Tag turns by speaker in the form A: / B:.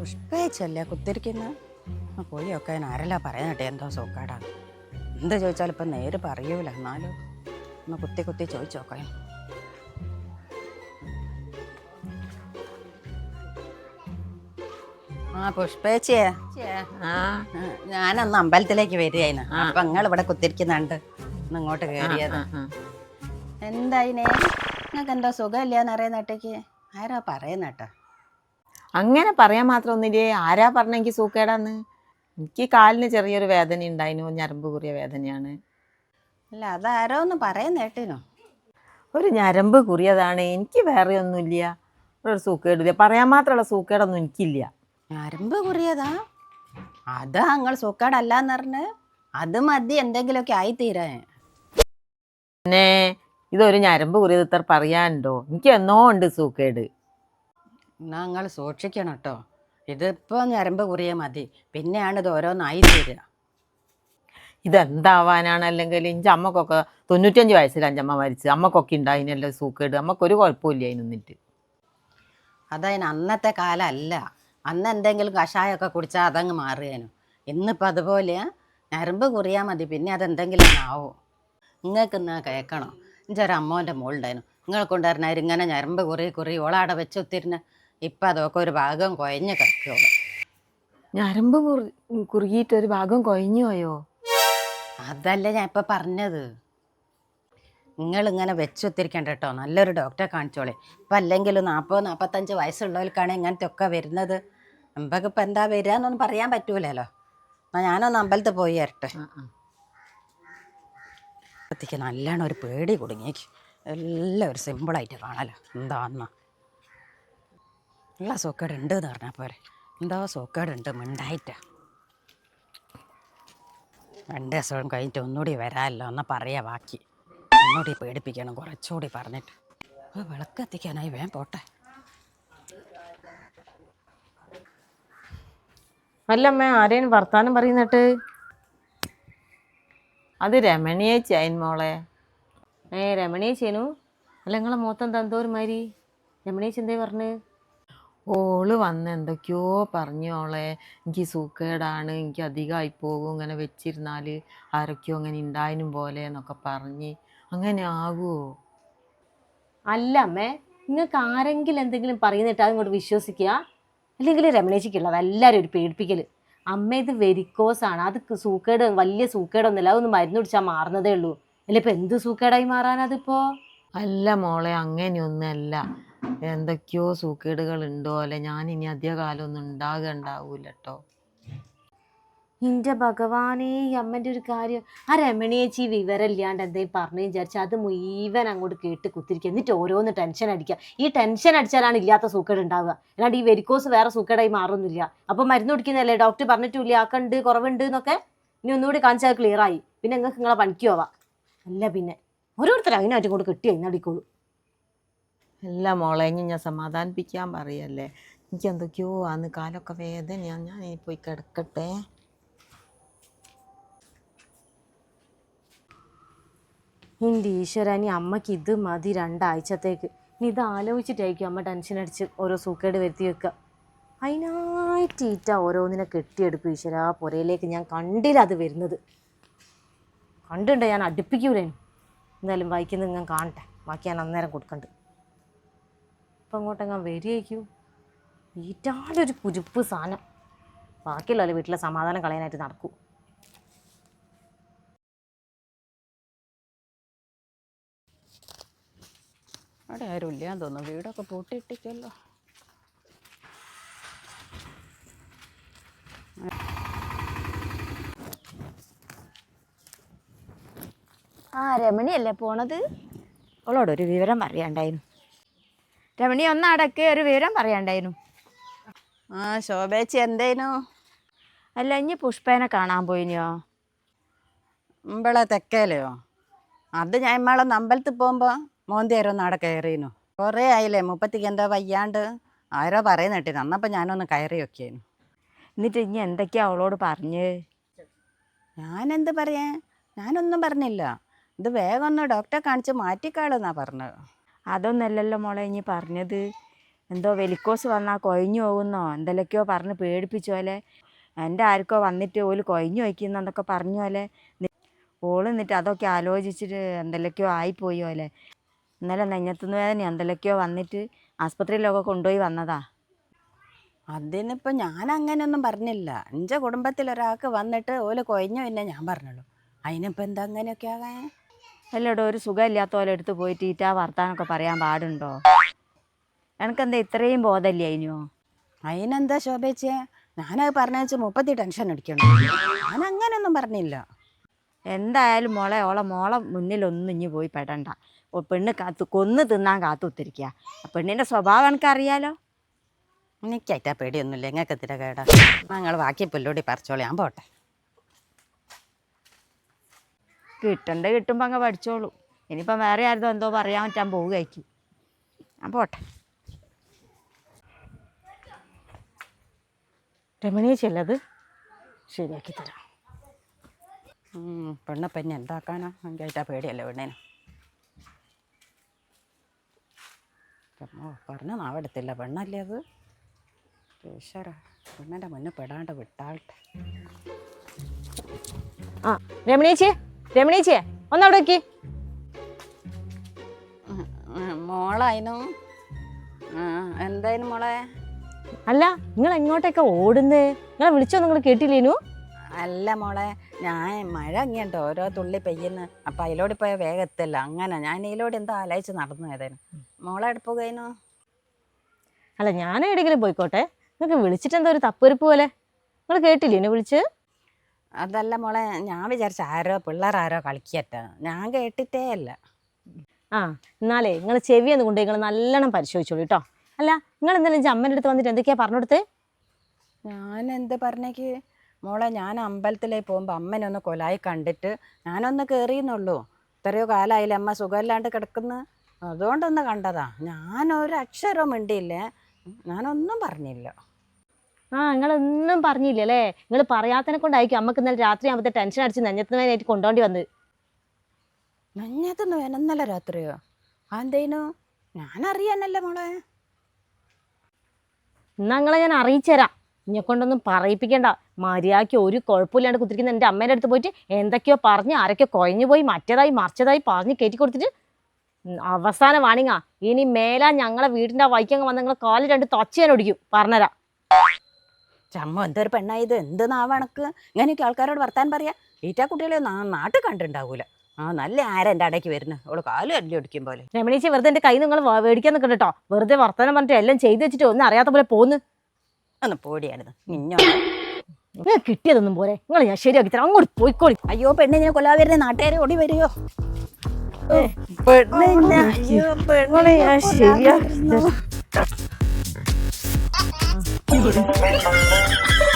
A: പുഷ്പേച്ചല്ലേ കുത്തിരിക്കുന്ന? പോയി ഒക്കെ ആരല്ല പറയാനട്ടെ എന്തോ സൂക്കാടാ. എന്ത് ചോദിച്ചാലും ഇപ്പം നേര് പറയൂല. എന്നാലും ഒന്ന് കുത്തി കുത്തി ചോദിച്ചു നോക്കാം ആ പുഷ്പേച്ചിയെ
B: ആ.
A: ഞാനന്ന് അമ്പലത്തിലേക്ക് വരികയായിരുന്നു. അപ്പൊ നിങ്ങൾ ഇവിടെ കുത്തിരിക്കുന്നുണ്ട്. ഒന്ന് ഇങ്ങോട്ട് കയറിയത് എന്തായിനെ നിങ്ങൾക്ക് എന്തോ സുഖമില്ലാന്ന് അറിയുന്നട്ടേക്ക്? ആരാ പറയുന്നട്ടോ?
B: അങ്ങനെ പറയാൻ മാത്രം ഒന്നില്ലേ ആരാ പറഞ്ഞ എനിക്ക് സൂക്കേടാന്ന്? എനിക്ക് കാലിന് ചെറിയൊരു വേദന ഉണ്ടായിരുന്നു ഞരമ്പ് കുറിയ വേദനയാണ്.
A: അല്ല അതാരോ ഒന്ന് പറയുന്നേട്ടിനോ
B: ഒരു ഞരമ്പ് കുറിയതാണ്. എനിക്ക് വേറെ ഒന്നുമില്ല. ഒരു സൂക്കേടില്ല പറയാൻ മാത്രമുള്ള സൂക്കേടൊന്നും എനിക്കില്ല.
A: ഞരമ്പ് കുറിയതാ? അതാ നിങ്ങൾ സുക്കാടല്ലാന്ന് പറഞ്ഞ് അത് മതി എന്തെങ്കിലുമൊക്കെ ആയിത്തീരാ.
B: പിന്നെ ഇതൊരു ഞരമ്പ് കുറിയത് ഇത്ര പറയാനുണ്ടോ? എനിക്ക് എന്നോ ഉണ്ട് സൂക്കേട്.
A: എന്നാ നിങ്ങൾ സൂക്ഷിക്കണം കേട്ടോ ഇതിപ്പോൾ ഞരമ്പ് കുറിയ മതി. പിന്നെയാണ് ഇത് ഓരോന്നായി തീരുക
B: ഇതെന്താവാനാണ്? അല്ലെങ്കിൽ എന്റെ അമ്മക്കൊക്കെ തൊണ്ണൂറ്റഞ്ച് വയസ്സിൽ അഞ്ചമ്മ മരിച്ചു അമ്മക്കൊക്കെ ഉണ്ടായിനല്ലോ സൂക്കേട്. അമ്മക്കൊരു കുഴപ്പമില്ല അതിന് നിന്നിട്ട്.
A: അതതിന് അന്നത്തെ കാലമല്ല അന്ന് എന്തെങ്കിലും കഷായമൊക്കെ കുടിച്ചാൽ അതങ്ങ് മാറുകയാണ് ഇന്നിപ്പോൾ അതുപോലെ ഞരമ്പ് കുറിയാൽ മതി. പിന്നെ അതെന്തെങ്കിലും ആവോ? നിങ്ങൾക്ക് ഇന്ന് കേൾക്കണോ എന്റെ ഒരു അമ്മോന്റെ മോളുണ്ടായിരുന്നു നിങ്ങൾ കൊണ്ടുവരണായിരുന്നു ഇങ്ങനെ ഞരമ്പ് കുറി കുറി ഓളാടെ വെച്ചൊത്തിരുന്ന് ഇപ്പം അതൊക്കെ ഒരു ഭാഗം കുഴഞ്ഞ് കിടക്കുകയുള്ളൂ
B: ഞരമ്പ് കുറി കുറുകിയിട്ട് ഒരു ഭാഗം കുഴഞ്ഞു പോയോ?
A: അതല്ല ഞാൻ ഇപ്പം പറഞ്ഞത്. നിങ്ങൾ ഇങ്ങനെ വെച്ചൊത്തിരിക്കണ്ട കേട്ടോ നല്ലൊരു ഡോക്ടറെ കാണിച്ചോളെ. ഇപ്പം അല്ലെങ്കിൽ നാൽപ്പത് നാൽപ്പത്തഞ്ച് വയസ്സുള്ളവർക്കാണ് ഇങ്ങനത്തെ ഒക്കെ വരുന്നത്. നമുക്ക് ഇപ്പം എന്താ വരിക എന്നൊന്നും പറയാൻ പറ്റൂലല്ലോ. എന്നാൽ ഞാനൊന്ന് അമ്പലത്തിൽ പോയി വരട്ടെ. അപ്പത്തേക്ക് നല്ലോണം ഒരു പേടി കുടുങ്ങിയേക്ക്. എല്ലാം ഒരു സിമ്പിളായിട്ട് കാണാലോ. എന്താന്നാ. എല്ലാ സോക്കേട് ഉണ്ട് എന്ന് പറഞ്ഞാൽ പോരെ. എന്താ സോക്കേട് ഉണ്ട് മിണ്ടായിട്ടാ. രണ്ട് ദിവസം കഴിഞ്ഞിട്ട് ഒന്നുകൂടി വരാമല്ലോ എന്നാ പറയാ ബാക്കി. ഒന്നുകൂടി പേടിപ്പിക്കണം കുറച്ചുകൂടി പറഞ്ഞിട്ട്. അപ്പോൾ വിളക്ക് എത്തിക്കാനായി വേം പോട്ടെ.
B: അല്ലമ്മ ആരെയും വർത്താനം പറയുന്നിട്ട്? അത് രമണിയേച്ചി ചെയ്യൻ മോളെ.
C: ഏ രമണീച്ചേനു അല്ല നിങ്ങളെ മൊത്തം തന്തോരുമാരി രമണിയെ ചെന്തേ പറഞ്ഞ്?
B: ഓൾ വന്ന് എന്തൊക്കെയോ പറഞ്ഞു ഓളെ എനിക്ക് സൂക്കേടാണ് എനിക്ക് അധികമായി പോകും. ഇങ്ങനെ വെച്ചിരുന്നാൽ ആരൊക്കെയോ അങ്ങനെ ഉണ്ടായനും പോലെ എന്നൊക്കെ പറഞ്ഞ് അങ്ങനെ ആകുമോ
C: അല്ല അമ്മേ നിങ്ങൾക്ക് ആരെങ്കിലും എന്തെങ്കിലും പറയുന്നിട്ട് അതിങ്ങോട്ട് വിശ്വസിക്കുക? അല്ലെങ്കിൽ രമണേച്ചിക്കുള്ളത്. എല്ലാവരും ഒരു പേടിപ്പിക്കൽ അമ്മ ഇത് വെരിക്കോസ് ആണ്. അത് സൂക്കേട് വലിയ സൂക്കേടൊന്നുമില്ല അതൊന്ന് മരുന്ന് കുടിച്ചാൽ മാറുന്നതേ ഉള്ളൂ. അല്ല ഇപ്പം എന്ത് സൂക്കേടായി മാറാനതിപ്പോൾ
B: അല്ല മോളെ അങ്ങനെയൊന്നല്ല എന്തൊക്കെയോ സൂക്കേടുകൾ ഉണ്ടോ അല്ലെ ഞാൻ ഇനി അധികകാലം ഒന്നും ഉണ്ടാകണ്ടാവൂല കേട്ടോ
C: നിന്റെ ഭഗവാനേ ഈ അമ്മന്റെ ഒരു കാര്യം. ആ രമണിയേച്ചി വിവരമില്ലാണ്ട് എന്തെങ്കിലും പറഞ്ഞു വിചാരിച്ച അത് മുഴുവൻ അങ്ങോട്ട് കേട്ട് കുത്തിരിക്കുക. എന്നിട്ട് ഓരോന്ന് ടെൻഷൻ അടിക്കുക. ഈ ടെൻഷൻ അടിച്ചാലാണ് ഇല്ലാത്ത സൂക്കേട് ഉണ്ടാവുക. അല്ലാണ്ട് ഈ വെരിക്കോസ് വേറെ സൂക്കേടായി മാറുന്നില്ല. അപ്പോൾ മരുന്ന് കുടിക്കുന്നതല്ലേ? ഡോക്ടർ പറഞ്ഞിട്ടില്ല? ആക്കുണ്ട് കുറവുണ്ട് എന്നൊക്കെ? ഇനി ഒന്നുകൂടി കാണിച്ചാൽ ക്ലിയറായി പിന്നെ നിങ്ങൾക്ക് നിങ്ങളെ പണിക്കുവാ അല്ല പിന്നെ ഓരോരുത്തർ അതിനായിട്ട് കൂടെ കെട്ടി അതിനടിക്കോളൂ
B: അല്ല മോളെ ഇനി ഞാൻ സമാധാനിപ്പിക്കാൻ പറയല്ലേ. എനിക്ക് എന്തൊക്കെയോ അന്ന് കാലൊക്കെ വേദനയാണ് ഞാൻ ഇനി പോയി കിടക്കട്ടെ.
C: എന്റെ ഈശ്വര ഇനി അമ്മയ്ക്ക് ഇത് മതി രണ്ടാഴ്ചത്തേക്ക്. ഇനി ഇത് ആലോചിച്ചിട്ടായിരിക്കും അമ്മ ടെൻഷൻ അടിച്ച് ഓരോ സൂക്കേട് വരുത്തി വെക്കുക. അതിനായിട്ട് ഈറ്റ ഓരോന്നിനെ കെട്ടിയെടുക്കും ഈശ്വര. ആ പുരയിലേക്ക് ഞാൻ കണ്ടില്ല അത് വരുന്നത്. കണ്ടിട്ടുണ്ടോ ഞാൻ അടുപ്പിക്കൂലേനു. എന്തായാലും വായിക്കുന്നത് ഞാൻ കാണട്ടെ. ബാക്കി ഞാൻ അന്നേരം കൊടുക്കണ്ട്. ഇപ്പം അങ്ങോട്ടെങ്ങാൻ വരികയ്ക്കൂ ഈറ്റാലൊരു കുരുപ്പ് സാധനം. ബാക്കിയുള്ളവരെ വീട്ടിലെ സമാധാനം കളയാനായിട്ട് നടക്കൂ.
A: അവിടെ ആരും ഇല്ലാന്ന് തോന്നുന്നു. വീടൊക്കെ പൂട്ടിയിട്ടിക്കല്ലോ
D: ആ രമണിയല്ലേ പോണത്? അവളോട് ഒരു വിവരം പറയാണ്ടായിരുന്നു. രമണി ഒന്ന് ഒന്നടക്ക് ഒരു വിവരം പറയണ്ടായിരുന്നു
A: ആ ശോഭേച്ചി എന്തേനു?
D: അല്ല ഇനി പുഷ്പേനെ കാണാൻ പോയിനിയോ
A: ഇമ്പളെ തെക്കേലെയോ? അത് ഞാൻ ഇമ്മളെ അമ്പലത്തിൽ പോകുമ്പോൾ മോന്തിയാരൊന്ന് അവിടെ കയറിനു. കുറേ ആയില്ലേ മുപ്പത്തിക്ക് എന്തോ വയ്യാണ്ട്. ആരോ പറയുന്നിട്ടിന് അന്നപ്പോൾ ഞാനൊന്ന് കയറി വെക്കേനു
D: എന്നിട്ട് ഇനി എന്തൊക്കെയാ അവളോട് പറഞ്ഞ്?
A: ഞാനെന്ത് പറയാ? ഞാനൊന്നും പറഞ്ഞില്ല. ഇത് വേഗം ഒന്ന് ഡോക്ടറെ കാണിച്ച് മാറ്റിക്കാളെന്നാ പറഞ്ഞത്.
D: അതൊന്നല്ലല്ലോ മോളെ ഇനി പറഞ്ഞത്. എന്തോ വെലിക്കോസ് വന്നാൽ കൊഴിഞ്ഞു പോകുന്നോ? എന്തെല്ലാം പറഞ്ഞ് പേടിപ്പിച്ചു എന്റെ ആർക്കോ വന്നിട്ട് ഓൽ കൊഴിഞ്ഞു വയ്ക്കുന്നതൊക്കെ പറഞ്ഞു പോലെ. ഓൾ എന്നിട്ട് അതൊക്കെ ആലോചിച്ചിട്ട് എന്തെല്ലാം ആയിപ്പോയി പോലെ. ഇന്നലെ നെഞ്ഞത്തുനിന്ന് വേദന എന്തെല്ലാം വന്നിട്ട് ആസ്പത്രിയിലൊക്കെ കൊണ്ടുപോയി വന്നതാ.
A: അതിനിപ്പോൾ ഞാൻ അങ്ങനെയൊന്നും പറഞ്ഞില്ല. എന്റെ കുടുംബത്തിൽ ഒരാൾക്ക് വന്നിട്ട് ഓൽ കൊഴിഞ്ഞു പിന്നെ ഞാൻ പറഞ്ഞുള്ളൂ. അതിനിപ്പോൾ എന്താ അങ്ങനെയൊക്കെ ആകാൻ?
D: അല്ലടോ ഒരു സുഖമില്ലാത്ത പോലെ എടുത്ത് പോയിട്ട് ഈറ്റാ വർത്താനൊക്കെ പറയാൻ പാടുണ്ടോ? എനിക്കെന്താ ഇത്രയും ബോധമില്ല അതിനോ
A: അതിനെന്താ ശോഭിച്ചേ? ഞാനത് പറഞ്ഞു മുപ്പത്തി ടെൻഷൻ അടിക്കണം? ഞാൻ അങ്ങനെയൊന്നും പറഞ്ഞില്ല.
D: എന്തായാലും മോളെ ഓളെ മോളെ മുന്നിലൊന്നും ഇനി പോയി പെടണ്ട. പെണ്ണ് കാത്തു കൊന്ന് തിന്നാൻ കാത്തുത്തിരിക്കുക പെണ്ണിന്റെ സ്വഭാവം എനിക്കറിയാലോ?
A: എനിക്കായിട്ടാ പേടിയൊന്നുമില്ല. എങ്ങനെ തിരകേടാ കേടാ? ഞങ്ങൾ ബാക്കി പുല്ലോടി പറിച്ചോളി. ഞാൻ പോട്ടെ.
D: കിട്ടണ്ട കിട്ടുമ്പോൾ അങ്ങ് പഠിച്ചോളൂ. ഇനിയിപ്പം വേറെ ആരുതോ എന്തോ പറയാൻ പറ്റാൻ പോവുകയായിരിക്കും ഞാൻ പോട്ടെ.
C: രമണീച്ചല്ലത് ശരിയാക്കി തരാം.
A: പെണ്ണപ്പം ഇനി എന്താക്കാനാ? എനിക്കായിട്ടാ പേടിയല്ലേ പെണ്ണിന്? പറഞ്ഞ നാവെടുത്തില്ല. പെണ്ണല്ലേ അത്? ഈശ്വര പെണ്ണിന്റെ മുന്നിൽ പെടാണ്ട് വിട്ടാൾട്ടെ
C: ആ രമണീച്ചേ രമണീച്ചേ ഒന്നവിടെ വെക്കി
A: മോളായിനു. എന്തായാലും മോളെ?
C: അല്ല നിങ്ങൾ എങ്ങോട്ടൊക്കെ ഓടുന്നേ? നിങ്ങളെ വിളിച്ചോ നിങ്ങൾ കേട്ടില്ലേനു?
A: അല്ല മോളെ ഞാൻ മഴ അങ്ങോട്ടോ ഓരോ തുള്ളി പെയ്യുന്ന. അപ്പം അതിലോട് പോയ വേഗം എത്തില്ല. അങ്ങനെ ഞാൻ ഇതിലോട് എന്താ ആലോചിച്ച് നടന്നു മോളെ എടുപ്പ് കഴിഞ്ഞു
C: അല്ല ഞാൻ എവിടെയെങ്കിലും പോയിക്കോട്ടെ. നിങ്ങൾക്ക് വിളിച്ചിട്ട് എന്താ ഒരു തപ്പൊരുപ്പ് പോലെ. നിങ്ങൾ കേട്ടില്ലേനു വിളിച്ച്?
A: അതല്ല മോളെ ഞാൻ വിചാരിച്ച ആരോ പിള്ളേർ ആരോ കളിക്കറ്റ ഞാൻ കേട്ടിട്ടേ അല്ല
C: ആ എന്നാലേ നിങ്ങൾ ചെവി എന്ന് കൊണ്ട് നിങ്ങൾ നല്ലോണം പരിശോധിച്ചോളൂ കേട്ടോ. അല്ല നിങ്ങൾ എന്തായാലും അമ്മേന്റെ അടുത്ത് വന്നിട്ട് എന്തൊക്കെയാ പറഞ്ഞു കൊടുത്തേ?
A: ഞാൻ എന്ത് പറഞ്ഞേക്ക്? മോളെ ഞാൻ അമ്പലത്തിലേക്ക് പോകുമ്പോൾ അമ്മനെ ഒന്ന് കൊലായി കണ്ടിട്ട് ഞാനൊന്ന് കയറിയെന്നുള്ളൂ ഇത്രയോ കാലമായില്ലേ അമ്മ സുഖമില്ലാണ്ട് കിടക്കുന്നു? അതുകൊണ്ടൊന്ന് കണ്ടതാ. ഞാനൊരു അക്ഷരവും മിണ്ടിയില്ലേ. ഞാനൊന്നും പറഞ്ഞില്ല.
C: ആ നിങ്ങളൊന്നും പറഞ്ഞില്ല അല്ലേ നിങ്ങൾ പറയാത്തതിനെ കൊണ്ടായിരിക്കും അമ്മയ്ക്ക് ഇന്നലെ രാത്രി ആകുമ്പോൾ ടെൻഷൻ അടിച്ച് നെഞ്ഞത്തുന്നതിനായിട്ട് കൊണ്ടോണ്ടി വന്നത്.
A: നഞ്ഞത്തൊന്നും ഇന്നലെ രാത്രിയോ? അതെന്തേനു? ഞാനറിയാനല്ലേ മോളെ.
C: എന്നാ നിങ്ങളെ ഞാൻ അറിയിച്ചു തരാം ഇന്നെ കൊണ്ടൊന്നും പറയിപ്പിക്കണ്ട. മര്യാദയ്ക്ക് ഒരു കുഴപ്പമില്ലാണ്ട് കുത്തിരിക്കുന്ന എന്റെ അമ്മേന്റെ അടുത്ത് പോയിട്ട് എന്തൊക്കെയോ പറഞ്ഞ് ആരൊക്കെ കുഴഞ്ഞു പോയി മറ്റേതായി മറിച്ചതായി പറഞ്ഞ് കയറ്റി കൊടുത്തിട്ട് അവസാന വാണിങ്ങാ. ഇനി മേലാ ഞങ്ങളെ വീടിന്റെ ആ വൈക്കങ്ങ് വന്ന് നിങ്ങളെ കാൽ രണ്ട് തൊച്ചയാൻ ഒടിക്കും. പറഞ്ഞുതരാം
A: ചമ്മ എന്തൊരു പെണ്ണായത് എന്ത് നാവണക്ക് ഇങ്ങനെയൊക്കെ ആൾക്കാരോട് വർത്താൻ പറയാ. ഈറ്റാ കുട്ടികളെ നാട്ടിൽ കണ്ടിട്ടുണ്ടാവൂല. ആ നല്ല ആരാ എന്റെ അടയ്ക്ക് വരുന്നത് അവൾ കാലും അല്ലി ഒടിക്കും പോലെ.
C: രമണീച്ചി വെറുതെ എന്റെ കൈ നിങ്ങൾ മേടിക്കാൻ നിൽക്കണ്ട കേട്ടോ വെറുതെ വർത്തനം പറഞ്ഞിട്ട് എല്ലാം ചെയ്ത് വെച്ചിട്ട് ഒന്നും അറിയാത്ത പോലെ പോന്ന്.
A: ഒന്ന് പോടിയാണിത്. നിന്നോ
C: നിങ്ങൾ കിട്ടിയതൊന്നും പോരെ. നിങ്ങൾ ഞാൻ ശരിയാക്കി തരാം. അങ്ങോട്ട് പോയിക്കോളി.
A: അയ്യോ പെണ്ണിനെ ഞാൻ വരുന്ന നാട്ടുകാരെ ഓടി വരുമോ പെണ്ണെ അയ്യോ പെണ്ണിനെ ഞാൻ ശരിയാക്കി neighbors.